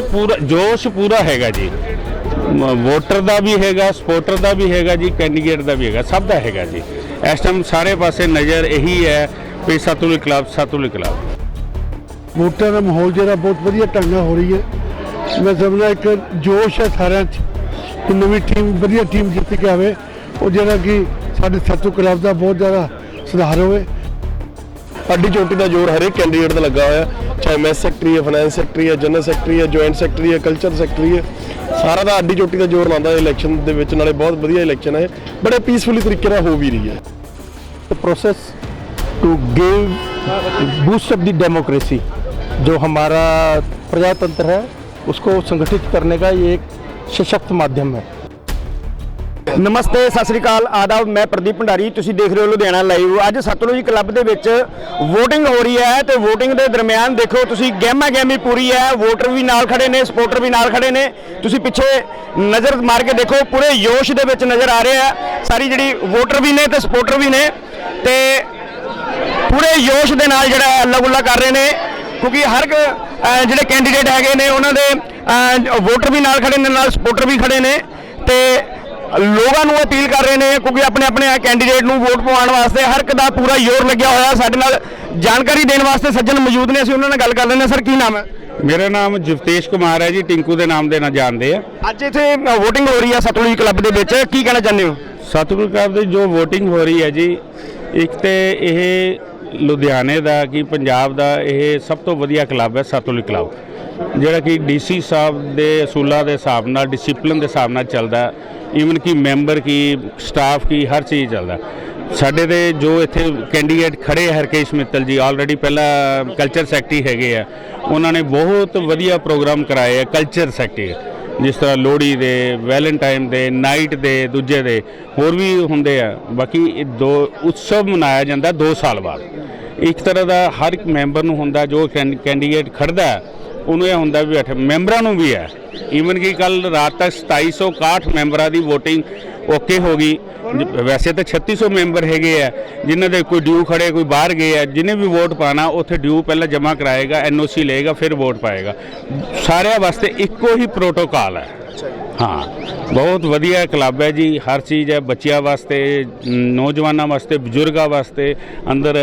ਜੋਸ਼ ਪੂਰਾ ਜੋਸ਼ ਪੂਰਾ ਹੈਗਾ ਜੀ। ਵੋਟਰ ਦਾ ਵੀ ਹੈਗਾ ਸਪੋਰਟਰ ਦਾ ਵੀ ਹੈਗਾ ਜੀ ਕੈਂਡੀਡੇਟ ਦਾ ਵੀ ਹੈਗਾ ਸਭ ਦਾ ਹੈਗਾ ਜੀ। ਇਸ ਟਾਈਮ ਸਾਰੇ ਪਾਸੇ ਨਜ਼ਰ ਇਹੀ ਹੈ ਵੀ ਸਤਲੁਜ ਕਲੱਬ ਸਤਲੁਜ ਕਲੱਬ ਵੋਟਾਂ ਦਾ ਮਾਹੌਲ ਜਿਹੜਾ ਬਹੁਤ ਵਧੀਆ ਢੰਗ ਨਾਲ ਹੋ ਰਹੀ ਹੈ। ਮੈਂ ਸਮਝਦਾ ਇੱਕ ਜੋਸ਼ ਹੈ ਸਾਰਿਆਂ 'ਚ ਕਿ ਨਵੀਂ ਟੀਮ ਵਧੀਆ ਟੀਮ ਜਿੱਤ ਕੇ ਆਵੇ। ਉਹ ਜਿਹੜਾ ਕਿ ਸਾਡੇ ਸੱਤੂ ਕਲੱਬ ਦਾ ਬਹੁਤ ਜ਼ਿਆਦਾ ਸੁਧਾਰ ਹੋਵੇ। ਅੱਡੀ ਚੋਟੀ ਦਾ ਜ਼ੋਰ ਹਰੇਕ ਕੈਂਡੀਡੇਟ ਤੇ ਲੱਗਾ ਹੋਇਆ। ਚਾਹੇ ਮੈਸ ਸੈਕਟਰੀ ਹੈ ਫਾਈਨੈਂਸ ਸੈਕਟਰੀ ਹੈ ਜਨਰਲ ਸੈਕਟਰੀ ਹੈ ਜੁਆਇੰਟ ਸੈਕਟਰੀ ਹੈ ਕਲਚਰ ਸੈਕਟਰੀ ਹੈ ਸਾਰਾ ਦਾ ਅੱਡੀ ਚੋਟੀ ਦਾ ਜ਼ੋਰ ਲਾਉਂਦਾ ਇਲੈਕਸ਼ਨ ਦੇ ਵਿੱਚ ਨਾਲੇ ਬਹੁਤ ਵਧੀਆ ਇਲੈਕਸ਼ਨ ਹੈ ਬੜੇ ਪੀਸਫੁਲੀ ਤਰੀਕੇ ਨਾਲ ਹੋ ਵੀ ਰਹੀ ਹੈ the process to give boost of the democracy जो हमारा प्रजातंत्र है उसको संगठित करने का ये एक सशक्त माध्यम है ਨਮਸਤੇ ਸਤਿ ਸ੍ਰੀ ਅਕਾਲ। ਆਦਾਬ ਮੈਂ ਪ੍ਰਦੀਪ ਭੰਡਾਰੀ। ਤੁਸੀਂ ਦੇਖ ਰਹੇ ਹੋ ਲੁਧਿਆਣਾ ਲਾਈਵ। ਅੱਜ ਸਤਲੁਜ ਕਲੱਬ ਦੇ ਵਿੱਚ VOTING ਹੋ ਰਹੀ ਹੈ ਤੇ VOTING ਦੇ ਦਰਮਿਆਨ ਦੇਖੋ ਤੁਸੀਂ ਗਹਿਮਾ ਗਹਿਮੀ ਪੂਰੀ ਹੈ। ਵੋਟਰ ਵੀ ਨਾਲ ਖੜੇ ਨੇ ਸਪੋਰਟਰ ਵੀ ਨਾਲ ਖੜੇ ਨੇ। ਤੁਸੀਂ ਪਿੱਛੇ ਨਜ਼ਰ ਮਾਰ ਕੇ ਦੇਖੋ ਪੂਰੇ ਜੋਸ਼ ਦੇ ਵਿੱਚ ਨਜ਼ਰ ਆ ਰਿਹਾ ਹੈ। ਸਾਰੀ ਜਿਹੜੀ ਵੋਟਰ ਵੀ ਨੇ ਤੇ ਸਪੋਰਟਰ ਵੀ ਨੇ ਤੇ ਪੂਰੇ ਜੋਸ਼ ਦੇ ਨਾਲ ਜਿਹੜਾ ਹੈ ਅੱਲਾ ਗੁੱਲਾ ਕਰ ਰਹੇ ਨੇ। ਕਿਉਂਕਿ ਹਰ ਇੱਕ, ਜਿਹੜੇ ਕੈਂਡੀਡੇਟ ਹੈਗੇ ਨੇ ਉਹਨਾਂ ਦੇ ਵੋਟਰ ਵੀ ਨਾਲ ਖੜੇ ਨੇ ਨਾਲ ਸਪੋਰਟਰ ਵੀ ਖੜੇ ਨੇ। ਤੇ ਲੋਕਾਂ ਨੂੰ ਅਪੀਲ ਕਰ ਰਹੇ ਨੇ ਕਿਉਂਕਿ ਆਪਣੇ ਆਪਣੇ ਕੈਂਡੀਡੇਟ ਨੂੰ ਵੋਟ ਪਵਾਉਣ ਵਾਸਤੇ ਹਰ ਇੱਕ ਦਾ ਪੂਰਾ ਜ਼ੋਰ ਲੱਗਿਆ ਹੋਇਆ ਸਾਡੇ ਨਾਲ ਜਾਣਕਾਰੀ ਦੇਣ ਵਾਸਤੇ ਸੱਜਣ ਮੌਜੂਦ ਨੇ ਅਸੀਂ ਉਹਨਾਂ ਨਾਲ ਗੱਲ ਕਰ ਲੈਂਦੇ ਹਾਂ। ਸਰ ਕੀ ਨਾਮ ਹੈ? ਮੇਰਾ ਨਾਮ ਜਗਤੇਸ਼ ਕੁਮਾਰ ਹੈ ਜੀ ਟਿੰਕੂ ਦੇ ਨਾਮ ਦੇ ਨਾਲ ਜਾਣਦੇ ਆ। ਅੱਜ ਇੱਥੇ VOTING ਹੋ ਰਹੀ ਹੈ ਸਤਲੁਜ ਕਲੱਬ ਦੇ ਵਿੱਚ। ਕੀ ਕਹਿਣਾ ਚਾਹੁੰਦੇ ਹੋ? ਸਤਲੁਜ ਕਲੱਬ ਦੀ ਜੋ VOTING ਹੋ ਰਹੀ ਹੈ ਜੀ ਇੱਕ ਤੇ ਇਹ ਲੁਧਿਆਣੇ ਦਾ ਕੀ ਪੰਜਾਬ ਦਾ ਇਹ ਸਭ ਤੋਂ ਵਧੀਆ ਕਲੱਬ ਹੈ ਸਤਲੁਜ ਕਲੱਬ। ਜਿਹੜਾ ਕਿ ਡੀਸੀ ਸਾਹਿਬ ਦੇ ਅਸੂਲਾਂ ਦੇ ਹਿਸਾਬ ਨਾਲ ਡਿਸਪਲਿਨ ਦੇ ਹਿਸਾਬ ਨਾਲ ਚੱਲਦਾ। ਈਵਨ ਕਿ ਮੈਂਬਰ ਕੀ ਸਟਾਫ ਕੀ ਹਰ ਚੀਜ਼ ਚੱਲਦਾ ਸਾਡੇ ਦੇ ਜੋ ਇੱਥੇ ਕੈਂਡੀਡੇਟ ਖੜੇ ਹਰਕੇਸ਼ ਮਿੱਤਲ ਜੀ ਆਲਰੇਡੀ ਪਹਿਲਾਂ ਕਲਚਰ ਸੈਕਟਰੀ ਹੈਗੇ ਆ ਉਹਨਾਂ ਨੇ ਬਹੁਤ ਵਧੀਆ ਪ੍ਰੋਗਰਾਮ ਕਰਾਏ ਆ ਕਲਚਰ ਸੈਕਟਰੀ ਜਿਸ ਤਰ੍ਹਾਂ ਲੋਹੜੀ ਦੇ ਵੈਲੈਂਟਾਈਨ ਦੇ ਨਾਈਟ ਦੇ ਦੂਜੇ ਦੇ ਹੋਰ ਵੀ ਹੁੰਦੇ ਆ ਬਾਕੀ ਇਹ ਦੋ ਉਤਸਵ ਮਨਾਇਆ ਜਾਂਦਾ 2 ਸਾਲ ਬਾਅਦ ਇੱਕ ਤਰ੍ਹਾਂ ਦਾ ਹਰ ਇੱਕ ਮੈਂਬਰ ਨੂੰ ਹੁੰਦਾ ਜੋ ਕੈਂ- ਕੈਂਡੀਡੇਟ ਖੜਦਾ ਉਹਨੂੰ ਇਹ ਹੁੰਦਾ ਵੀ ਅੱਠ ਮੈਂਬਰਾਂ ਨੂੰ ਵੀ ਹੈ। ਈਵਨ ਕਿ ਕੱਲ ਰਾਤ ਤੱਕ 2761 ਮੈਂਬਰਾਂ ਦੀ VOTING ਓਕੇ ਹੋ ਗਈ। ਵੈਸੇ ਤਾਂ 3600 ਮੈਂਬਰ ਹੈਗੇ ਆ, ਜਿਨ੍ਹਾਂ ਦੇ ਕੋਈ ਡਿਊ ਖੜੇ, ਕੋਈ ਬਾਹਰ ਗਏ ਆ ਜਿਹਨੇ ਵੀ ਵੋਟ ਪਾਣਾ ਉੱਥੇ ਡਿਊ ਪਹਿਲਾਂ ਜਮ੍ਹਾਂ ਕਰਾਏਗਾ ਐਨਓਸੀ ਲਏਗਾ, ਫਿਰ ਵੋਟ ਪਾਏਗਾ। ਸਾਰਿਆਂ ਵਾਸਤੇ ਇੱਕੋ ਹੀ ਪ੍ਰੋਟੋਕਾਲ ਹੈ। ਹਾਂ, ਬਹੁਤ ਵਧੀਆ ਕਲੱਬ ਹੈ ਜੀ, ਹਰ ਚੀਜ਼ ਹੈ ਬੱਚਿਆਂ ਵਾਸਤੇ ਨੌਜਵਾਨਾਂ ਵਾਸਤੇ, ਬਜ਼ੁਰਗਾਂ ਵਾਸਤੇ, ਅੰਦਰ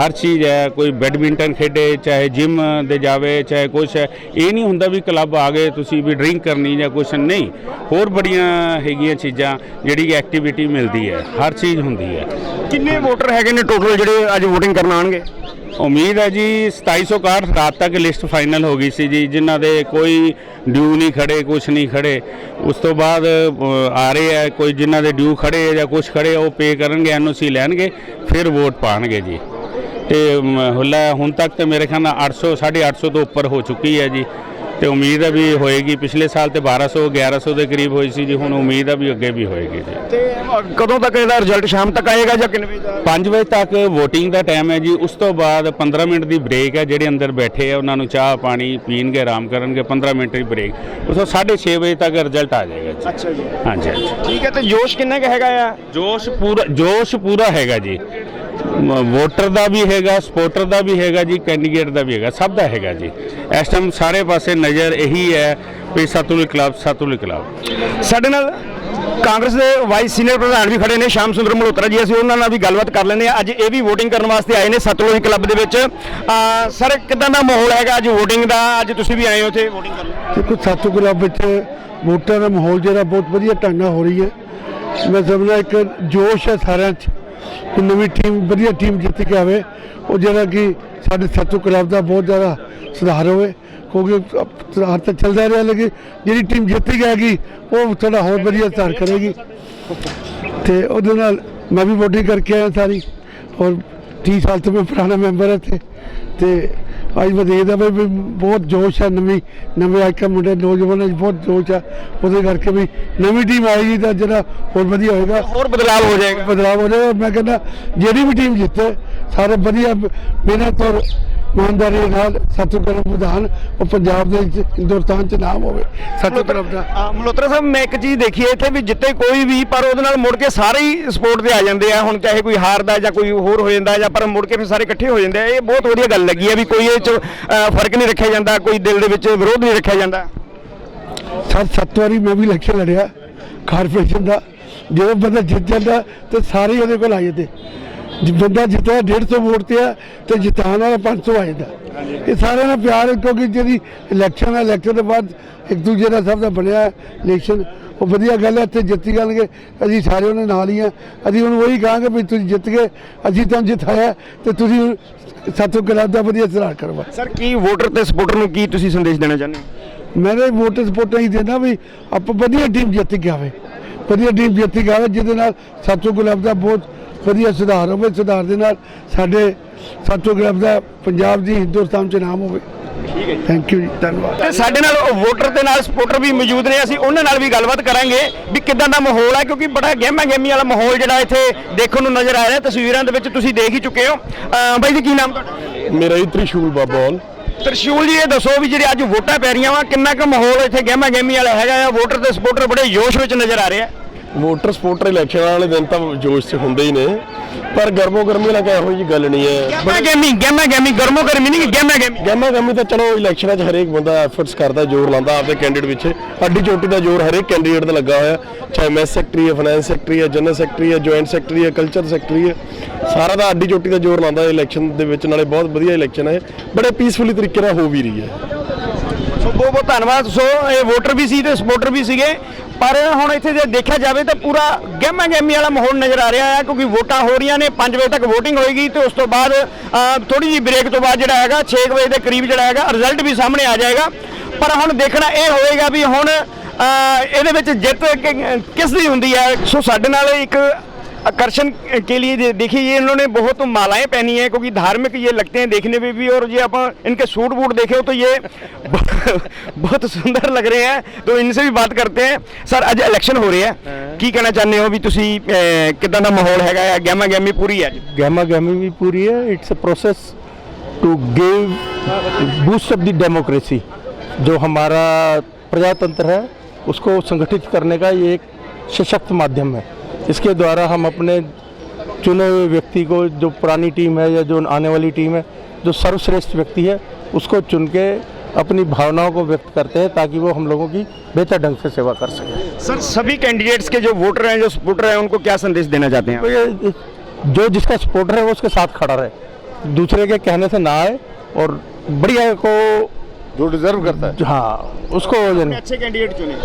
ਹਰ ਚੀਜ਼ ਹੈ, ਕੋਈ ਬੈਡਮਿੰਟਨ ਖੇਡੇ, ਚਾਹੇ ਜਿਮ ਦੇ ਜਾਵੇ, ਚਾਹੇ ਕੁਛ ਹੈ, ਇਹ ਨਹੀਂ ਹੁੰਦਾ ਵੀ ਕਲੱਬ ਆ ਗਏ, ਤੁਸੀਂ ਵੀ ਡਰਿੰਕ ਕਰਨੀ ਜਾਂ ਕੁਛ, ਨਹੀਂ, ਹੋਰ ਬੜੀਆਂ ਹੈਗੀਆਂ ਚੀਜ਼ਾਂ ਜਿਹੜੀ ਐਕਟੀਵਿਟੀ ਮਿਲਦੀ ਹੈ, ਹਰ ਚੀਜ਼ ਹੁੰਦੀ ਹੈ। ਕਿੰਨੇ ਵੋਟਰ ਹੈਗੇ ਨੇ ਟੋਟਲ ਜਿਹੜੇ ਅੱਜ VOTING ਕਰਨ ਆਣਗੇ ਉਮੀਦ ਹੈ ਜੀ 2761 ਰਾਤ ਤੱਕ ਲਿਸਟ ਫਾਈਨਲ ਹੋ ਗਈ ਸੀ ਜੀ ਜਿਨ੍ਹਾਂ ਦੇ ਕੋਈ ਡਿਊ ਨਹੀਂ ਖੜੇ ਕੁਛ ਨਹੀਂ ਖੜੇ। ਉਸ ਤੋਂ ਬਾਅਦ ਆ ਰਹੇ ਆ ਕੋਈ ਜਿਨ੍ਹਾਂ ਦੇ ਡਿਊ ਖੜੇ ਜਾਂ ਕੁਛ ਖੜੇ ਉਹ ਪੇ ਕਰਨਗੇ ਐਨਓਸੀ ਲੈਣਗੇ ਫਿਰ ਵੋਟ ਪਾਣਗੇ ਜੀ। ਤੇ ਮ, ਹੁਲਾ ਹੁਣ ਤੱਕ ਤੇ ਮੇਰੇ ਖਿਆਲ ਨਾਲ 800 850 ਤੋਂ ਉੱਪਰ ਹੋ ਚੁੱਕੀ ਹੈ ਜੀ। ਤੇ ਉਮੀਦ ਹੈ ਵੀ ਹੋਏਗੀ ਪਿਛਲੇ ਸਾਲ ਤੇ 1200 1100 ਦੇ ਕਰੀਬ ਹੋਈ ਸੀ ਜੀ ਹੁਣ ਉਮੀਦ ਹੈ ਵੀ ਅੱਗੇ ਵੀ ਹੋਏਗੀ ਜੀ। ਤੇ ਕਦੋਂ ਤੱਕ ਇਹਦਾ ਰਿਜ਼ਲਟ ਸ਼ਾਮ ਤੱਕ ਆਏਗਾ ਜਾਂ ਕਿੰਨੇ ਵਜੇ ਦਾ 5 ਵਜੇ ਤੱਕ VOTING ਦਾ ਟਾਈਮ ਹੈ ਜੀ ਉਸ ਤੋਂ ਬਾਅਦ 15 ਮਿੰਟ ਦੀ ਬ੍ਰੇਕ ਹੈ ਜਿਹੜੇ ਅੰਦਰ ਬੈਠੇ ਆ ਉਹਨਾਂ ਨੂੰ ਚਾਹ ਪਾਣੀ ਪੀਣਗੇ ਆਰਾਮ ਕਰਨਗੇ 15 ਮਿੰਟ ਦੀ ਬ੍ਰੇਕ ਉਸ ਤੋਂ 6:30 ਵਜੇ ਤੱਕ ਰਿਜ਼ਲਟ ਆ ਜਾਏਗਾ ਜੀ। ਅੱਛਾ ਜੀ। ਹਾਂਜੀ ਹਾਂਜੀ। ਠੀਕ ਹੈ ਤੇ ਜੋਸ਼ ਕਿੰਨਾ ਕੁ ਹੈਗਾ ਆ? ਜੋਸ਼ ਪੂਰਾ ਜੋਸ਼ ਪੂਰਾ ਹੈਗਾ ਜੀ। ਵੋਟਰ ਦਾ ਵੀ ਹੈਗਾ ਸਪੋਰਟਰ ਦਾ ਵੀ ਹੈਗਾ ਜੀ ਕੈਂਡੀਡੇਟ ਦਾ ਵੀ ਹੈਗਾ ਸਭ ਦਾ ਹੈਗਾ ਜੀ। ਇਸ ਟਾਈਮ ਸਾਰੇ ਪਾਸੇ ਨਜ਼ਰ ਇਹੀ ਹੈ ਵੀ ਸਤਲੁਜ ਕਲੱਬ ਸਤਲੁਜ ਕਲੱਬ। ਸਾਡੇ ਨਾਲ ਕਾਂਗਰਸ ਦੇ ਵਾਈਸ ਸੀਨੀਅਰ ਪ੍ਰਧਾਨ ਵੀ ਖੜੇ ਨੇ ਸ਼ਾਮ ਸੁੰਦਰ ਮਲਹੋਤਰਾ ਜੀ ਅਸੀਂ ਉਹਨਾਂ ਨਾਲ ਵੀ ਗੱਲਬਾਤ ਕਰ ਲੈਂਦੇ ਆ ਅੱਜ ਇਹ ਵੀ VOTING ਕਰਨ ਵਾਸਤੇ ਆਏ ਨੇ ਸਤਲੁਜ ਕਲੱਬ ਦੇ ਵਿੱਚ। ਸਰ ਕਿਦਾਂ ਦਾ ਮਾਹੌਲ ਹੈਗਾ ਅੱਜ VOTING ਦਾ? ਅੱਜ ਤੁਸੀਂ ਵੀ ਆਏ ਹੋ ਇੱਥੇ VOTING ਕਰਨ। ਦੇਖੋ ਸੱਤੂ ਕਲੱਬ ਵਿੱਚ ਵੋਟਾਂ ਦਾ ਮਾਹੌਲ ਜਿਹੜਾ ਬਹੁਤ ਵਧੀਆ ਢੰਗ ਨਾਲ ਹੋ ਰਹੀ ਹੈ। ਮੈਂ ਸਮਝਦਾ ਇੱਕ ਜੋਸ਼ ਹੈ ਸਾਰਿਆਂ 'ਚ। ਕਿ ਨਵੀਂ ਟੀਮ ਵਧੀਆ ਟੀਮ ਜਿੱਤ ਕੇ ਆਵੇ। ਉਹ ਜਿਹੜਾ ਕਿ ਸਾਡੇ ਸੱਤੂ ਕਲੱਬ ਦਾ ਬਹੁਤ ਜ਼ਿਆਦਾ ਸੁਧਾਰ ਹੋਵੇ, ਕਿਉਂਕਿ ਸੁਧਾਰ ਤਾਂ ਚੱਲਦਾ ਰਿਹਾ, ਲੇਕਿਨ ਜਿਹੜੀ ਟੀਮ ਜਿੱਤ ਕੇ ਜਾਏਗੀ ਉਹ ਥੋੜਾ ਹੋਰ ਵਧੀਆ ਸੁਧਾਰ ਕਰੇਗੀ। ਤੇ ਉਹਦੇ ਨਾਲ ਮੈਂ ਵੀ ਵੋਟਿੰਗ ਕਰਕੇ ਆਇਆ ਸਾਰੀ। ਔਰ 30 ਸਾਲ ਤੋਂ ਮੈਂ ਪੁਰਾਣਾ ਮੈਂਬਰ ਹਾਂ ਇੱਥੇ ਤੇ ਅੱਜ ਮੈਂ ਦੇਖਦਾ ਵੀ ਬਹੁਤ ਜੋਸ਼ ਹੈ ਨਵੀਂ ਨਵੇਂ ਅੱਜ ਕੱਲ੍ਹ ਮੁੰਡੇ ਨੌਜਵਾਨਾਂ 'ਚ ਬਹੁਤ ਜੋਸ਼ ਹੈ। ਉਹਦੇ ਕਰਕੇ ਵੀ ਨਵੀਂ ਟੀਮ ਆਏਗੀ ਤਾਂ ਜਿਹੜਾ ਹੋਰ ਵਧੀਆ ਹੋਏਗਾ। ਹੋਰ ਬਦਲਾਅ ਹੋ ਜਾਏਗਾ। ਬਦਲਾਅ ਹੋ ਜਾਏਗਾ। ਮੈਂ ਕਹਿੰਦਾ ਜਿਹੜੀ ਵੀ ਟੀਮ ਜਿੱਤੇ ਸਾਰੇ ਵਧੀਆ ਮਿਹਨਤ ਔਰ ਇਮਾਨਦਾਰੀ ਨਾਲ ਸਾਤੋਂ ਕਰਮ ਵਿਧਾਨ ਉਹ ਪੰਜਾਬ ਦੇ ਵਿੱਚ ਹਿੰਦੁਸਤਾਨ ਚ ਨਾਮ ਹੋਵੇ। ਸਾਤੋਂ ਕਰਮ ਦਾ ਅ, ਮਲਹੋਤਰਾ ਸਾਹਿਬ ਮੈਂ ਇੱਕ ਚੀਜ਼ ਦੇਖੀ ਹੈ ਇੱਥੇ ਵੀ ਜਿੱਤੇ ਕੋਈ ਵੀ ਪਰ ਉਹਦੇ ਨਾਲ ਮੁੜ ਕੇ ਸਾਰੇ ਹੀ ਸਪੋਰਟ ਤੇ ਆ ਜਾਂਦੇ ਆ। ਹੁਣ ਚਾਹੇ ਕੋਈ ਹਾਰਦਾ ਜਾਂ ਕੋਈ ਹੋਰ ਹੋ ਜਾਂਦਾ ਜਾਂ ਪਰ ਮੁੜ ਕੇ ਫਿਰ ਸਾਰੇ ਇਕੱਠੇ ਹੋ ਜਾਂਦੇ ਆ। ਇਹ ਬਹੁਤ ਵਧੀਆ ਗੱਲ ਲੱਗੀ ਹੈ ਵੀ ਕੋਈ ਇਹ ਚ ਫ਼ਰਕ ਨਹੀਂ ਰੱਖਿਆ ਜਾਂਦਾ ਕੋਈ ਦਿਲ ਦੇ ਵਿੱਚ ਵਿਰੋਧ ਨਹੀਂ ਰੱਖਿਆ ਜਾਂਦਾ। ਸੱਤ ਸੱਤ ਵਾਰੀ ਮੈਂ ਵੀ ਇਲੈਕਸ਼ਨ ਲੜਿਆ ਕਾਰਪੋਰੇਸ਼ਨ ਦਾ। ਜਦੋਂ ਬੰਦਾ ਜਿੱਤ ਜਾਂਦਾ ਤੇ ਸਾਰੇ ਉਹਦੇ ਕੋਲ ਆ ਜਾਂਦੇ। ਜੇ ਬੰਦਾ ਜਿੱਤਿਆ 150 ਵੋਟ ਤੇ ਆ ਤੇ ਜਿਤਾਉਣ ਵਾਲਾ 500 ਆ ਜਾਂਦਾ। ਇਹ ਸਾਰਿਆਂ ਨਾਲ ਪਿਆਰ ਹੈ ਕਿਉਂਕਿ ਜਿਹੜੀ ਇਲੈਕਸ਼ਨ ਹੈ ਇਲੈਕਸ਼ਨ ਤੋਂ ਬਾਅਦ ਇੱਕ ਦੂਜੇ ਦਾ ਸਭ ਦਾ ਬਣਿਆ ਇਲੈਕਸ਼ਨ ਉਹ ਵਧੀਆ ਗੱਲ ਹੈ ਇੱਥੇ ਜਿੱਤੀ ਜਾਣਗੇ। ਅਸੀਂ ਸਾਰੇ ਉਹਨਾਂ ਨਾਲ ਹੀ ਆ। ਅਸੀਂ ਹੁਣ ਉਹੀ ਕਹਾਂਗੇ ਵੀ ਤੁਸੀਂ ਜਿੱਤ ਗਏ ਅਸੀਂ ਤੁਹਾਨੂੰ ਜਿਤਾਇਆ ਤੇ ਤੁਸੀਂ ਸਾਤੋਂ ਕਲੱਬ ਦਾ ਵਧੀਆ ਸੁਧਾਰ ਕਰਵਾ ਸਰ ਕੀ ਵੋਟਰ ਤੇ ਸਪੋਰਟਰ ਨੂੰ ਕੀ ਤੁਸੀਂ ਸੰਦੇਸ਼ ਦੇਣਾ ਚਾਹੁੰਦੇ ਹੋ? ਮੈਂ ਤਾਂ ਵੋਟਰ ਸਪੋਰਟਾਂ ਹੀ ਦੇਣਾ ਵੀ ਆਪਾਂ ਵਧੀਆ ਟੀਮ ਜਿੱਤ ਕੇ ਆਵੇ। ਵਧੀਆ ਟੀਮ ਜਿੱਤ ਆਵੇ ਜਿਹਦੇ ਨਾਲ ਸਾਤੋਂ ਗੁਲਾਬ ਦਾ ਬਹੁਤ ਵਧੀਆ ਸੁਧਾਰ ਹੋਵੇ ਸੁਧਾਰ ਦੇ ਨਾਲ ਸਾਡੇ ਸਾਤੋਂ ਗੁਲਾਬ ਦਾ ਪੰਜਾਬ ਦੀ ਹਿੰਦੁਸਤਾਨ ਚ ਨਾਮ ਹੋਵੇ। ਠੀਕ ਹੈ ਥੈਂਕ ਯੂ ਜੀ ਧੰਨਵਾਦ। ਤੇ ਸਾਡੇ ਨਾਲ ਵੋਟਰ ਦੇ ਨਾਲ ਸਪੋਰਟਰ ਵੀ ਮੌਜੂਦ ਨੇ ਅਸੀਂ ਉਹਨਾਂ ਨਾਲ ਵੀ ਗੱਲਬਾਤ ਕਰਾਂਗੇ ਵੀ ਕਿੱਦਾਂ ਦਾ ਮਾਹੌਲ ਹੈ ਕਿਉਂਕਿ ਬੜਾ ਗਹਿਮਾ ਗਹਿਮੀ ਵਾਲਾ ਮਾਹੌਲ ਜਿਹੜਾ ਇੱਥੇ ਦੇਖਣ ਨੂੰ ਨਜ਼ਰ ਆ ਰਿਹਾ ਤਸਵੀਰਾਂ ਦੇ ਵਿੱਚ ਤੁਸੀਂ ਦੇਖ ਹੀ ਚੁੱਕੇ ਹੋ। ਬਾਈ ਜੀ ਕੀ ਨਾਮ ਤੁਹਾਡਾ? ਮੇਰਾ ਜੀ ਤ੍ਰਿਸ਼ੂਲ ਬਾਬੋਲ ਤਰਸ਼ੂਲ ਜੀ, ਇਹ ਦੱਸੋ ਵੀ ਜਿਹੜੇ ਅੱਜ ਵੋਟਾਂ ਪੈ ਰਹੀਆਂ ਵਾ, ਕਿੰਨਾ ਕੁ ਮਾਹੌਲ ਇੱਥੇ ਗਹਿਮਾ ਗਹਿਮੀ ਵਾਲਾ ਹੈਗਾ ਆ? ਵੋਟਰ ਤੇ ਸਪੋਰਟਰ ਬੜੇ ਜੋਸ਼ ਵਿੱਚ ਨਜ਼ਰ ਆ ਰਹੇ ਆ। ਵੋਟਰ ਸਪੋਰਟਰ ਇਲੈਕਸ਼ਨ ਵਾਲੇ ਦਿਨ ਤਾਂ ਜੋਸ਼ 'ਚ ਹੁੰਦੇ ਹੀ ਨੇ। ਪਰ ਗਰਮੋ ਗਰਮੀ ਨਾਲ ਕੋਈ ਇਹੋ ਜਿਹੀ ਗੱਲ ਨਹੀਂ ਹੈ। ਗਹਿਮਾ ਗਹਿਮੀ ਗਹਿਮਾ ਗਹਿਮੀ ਗਰਮੋ ਗਰਮੀ ਨਹੀਂ ਗਹਿਮਾ ਗਹਿਮੀ ਗਹਿਮਾ ਗਰਮੀ ਤਾਂ ਚਲੋ ਇਲੈਕਸ਼ਨਾਂ 'ਚ ਹਰੇਕ ਬੰਦਾ ਐਫਰਟਸ ਕਰਦਾ ਜ਼ੋਰ ਲਾਉਂਦਾ ਆਪਦੇ ਕੈਂਡੀਡੇਟ ਵਿੱਚ ਅੱਡੀ ਚੋਟੀ ਦਾ ਜ਼ੋਰ ਹਰੇਕ ਕੈਂਡੀਡੇਟ ਦਾ ਲੱਗਾ ਹੋਇਆ। ਚਾਹੇ ਮੈਸ ਸੈਕਟਰੀ ਹੈ ਫਾਈਨੈਂਸ ਸੈਕਟਰੀ ਹੈ ਜਨਰਲ ਸੈਕਟਰੀ ਹੈ ਜੁਆਇੰਟ ਸੈਕਟਰੀ ਹੈ ਕਲਚਰ ਸੈਕਟਰੀ ਹੈ ਸਾਰਾ ਦਾ ਅੱਡੀ ਚੋਟੀ ਦਾ ਜ਼ੋਰ ਲਾਉਂਦਾ ਇਲੈਕਸ਼ਨ ਦੇ ਵਿੱਚ ਨਾਲੇ ਬਹੁਤ ਵਧੀਆ ਇਲੈਕਸ਼ਨ ਹੈ। ਬੜੇ ਪੀਸਫੁਲੀ ਤਰੀਕੇ ਨਾਲ ਹੋ ਵੀ ਰਹੀ ਹੈ। ਸੋ ਬਹੁਤ ਬਹੁਤ ਧੰਨਵਾਦ। ਸੋ ਇਹ ਵੋਟਰ ਵੀ ਸੀ ਤੇ ਸਪੋਰਟਰ ਵੀ ਸੀਗੇ। ਪਰ ਹੁਣ ਇੱਥੇ ਜੇ ਦੇਖਿਆ ਜਾਵੇ ਤਾਂ ਪੂਰਾ ਗਹਿਮਾ ਗਹਿਮੀ ਵਾਲਾ ਮਾਹੌਲ ਨਜ਼ਰ ਆ ਰਿਹਾ ਹੈ, ਕਿਉਂਕਿ ਵੋਟਾਂ ਹੋ ਰਹੀਆਂ ਨੇ 5 ਵਜੇ ਤੱਕ VOTING ਹੋਏਗੀ ਤੇ ਉਸ ਤੋਂ ਬਾਅਦ ਥੋੜੀ ਜਿਹੀ ਬ੍ਰੇਕ ਤੋਂ ਬਾਅਦ ਜਿਹੜਾ ਹੈਗਾ 6 ਵਜੇ ਦੇ ਕਰੀਬ ਜਿਹੜਾ ਹੈਗਾ ਰਿਜ਼ਲਟ ਵੀ ਸਾਹਮਣੇ ਆ ਜਾਏਗਾ। ਪਰ ਹੁਣ ਦੇਖਣਾ ਇਹ ਹੋਏਗਾ ਵੀ ਹੁਣ ਇਹਦੇ ਵਿੱਚ ਜਿੱਤ ਕਿ- ਕਿਸ ਦੀ ਹੁੰਦੀ ਹੈ? ਸੋ ਸਾਡੇ ਨਾਲ ਇੱਕ आकर्षण के लिए देखिए ये इन्होंने बहुत मालाएँ पहनी है क्योंकि धार्मिक ये लगते हैं देखने में भी और ये आप इनके सूट वूट देखे हो तो ये बहुत सुंदर लग रहे हैं। तो इनसे भी बात करते हैं। सर अज इलेक्शन हो रही है। हाँ। की कहना चाहते हो? भी तुसी का माहौल हैगा? गहमा गहमी पूरी है। गहमा गहमी भी पूरी है। It's a process to give boost of the democracy जो हमारा प्रजातंत्र है उसको संगठित करने का ये एक सशक्त माध्यम है। इसके द्वारा हम अपने चुने हुए व्यक्ति को जो पुरानी टीम है या जो आने वाली टीम है जो सर्वश्रेष्ठ व्यक्ति है उसको चुन के अपनी भावनाओं को व्यक्त करते हैं ताकि वो हम लोगों की बेहतर ढंग से सेवा कर सकें। सर सभी कैंडिडेट्स के जो वोटर हैं जो सपोर्टर हैं उनको क्या संदेश देना चाहते हैं तो जो जिसका सपोर्टर है वो उसके साथ खड़ा रहे। दूसरे के कहने से ना आए और बढ़िया को ਜੋ ਡਿਜ਼ਰਵ ਕਰਦਾ ਹੈ हाँ उसको यानी ਅੱਛੇ ਕੈਂਡੀਡੇਟ ਚੁਣੇ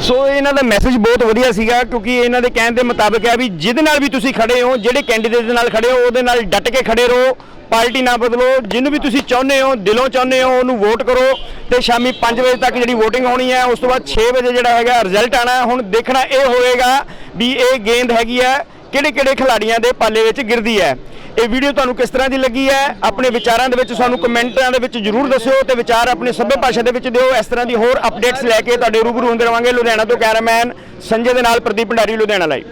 ਸੋ ਇਹਨਾਂ ਦਾ ਮੈਸੇਜ ਬਹੁਤ ਵਧੀਆ ਸੀਗਾ ਕਿਉਂਕਿ ਇਹਨਾਂ ਦੇ ਕਹਿਣ ਦੇ ਮੁਤਾਬਕ ਹੈ ਵੀ ਜਿਹਦੇ ਨਾਲ ਵੀ ਤੁਸੀਂ ਖੜੇ ਹੋ ਜਿਹੜੇ ਕੈਂਡੀਡੇਟ ਦੇ ਨਾਲ ਖੜੇ ਹੋ ਉਹਦੇ ਨਾਲ ਡਟ ਕੇ ਖੜੇ ਰਹੋ ਪਾਰਟੀ ਨਾ ਬਦਲੋ ਜਿਹਨੂੰ ਵੀ ਤੁਸੀਂ ਚਾਹੁੰਦੇ ਹੋ ਦਿਲੋਂ ਚਾਹੁੰਦੇ ਹੋ ਉਹਨੂੰ ਵੋਟ ਕਰੋ ਤੇ ਸ਼ਾਮੀ 5 ਵਜੇ ਤੱਕ ਜਿਹੜੀ VOTING ਹੋਣੀ ਹੈ ਉਸ ਤੋਂ ਬਾਅਦ 6 ਵਜੇ ਜਿਹੜਾ ਹੈਗਾ ਰਿਜ਼ਲਟ ਆਣਾ ਹੁਣ ਦੇਖਣਾ ਇਹ ਹੋਏਗਾ ਵੀ ਇਹ ਗੇਂਦ ਹੈਗੀ ਹੈ ਕਿਹੜੇ ਕਿਹੜੇ ਖਿਡਾਰੀਆਂ ਦੇ ਪਾਲੇ ਵਿੱਚ ਗਿਰਦੀ ਹੈ ਇਹ ਵੀਡੀਓ ਤੁਹਾਨੂੰ ਕਿਸ ਤਰ੍ਹਾਂ ਦੀ ਲੱਗੀ ਹੈ? ਆਪਣੇ ਵਿਚਾਰਾਂ ਦੇ ਵਿੱਚ ਸਾਨੂੰ ਕਮੈਂਟਾਂ ਦੇ ਵਿੱਚ ਜਰੂਰ ਦੱਸਿਓ ਤੇ ਵਿਚਾਰ ਆਪਣੇ ਸਭੇ ਭਾਸ਼ਾ ਦੇ ਵਿੱਚ ਦਿਓ। ਇਸ ਤਰ੍ਹਾਂ ਦੀ ਹੋਰ ਅਪਡੇਟਸ ਲੈ ਕੇ ਤੁਹਾਡੇ ਰੂਬਰੂ ਹੁੰਦੇ ਰਵਾਂਗੇ। ਲੁਧਿਆਣਾ ਤੋਂ ਕੈਮਰਾਮੈਨ ਸੰਜੇ ਦੇ ਨਾਲ ਪ੍ਰਦੀਪ ਭੰਡਾਰੀ, ਲੁਧਿਆਣਾ ਲਾਈਵ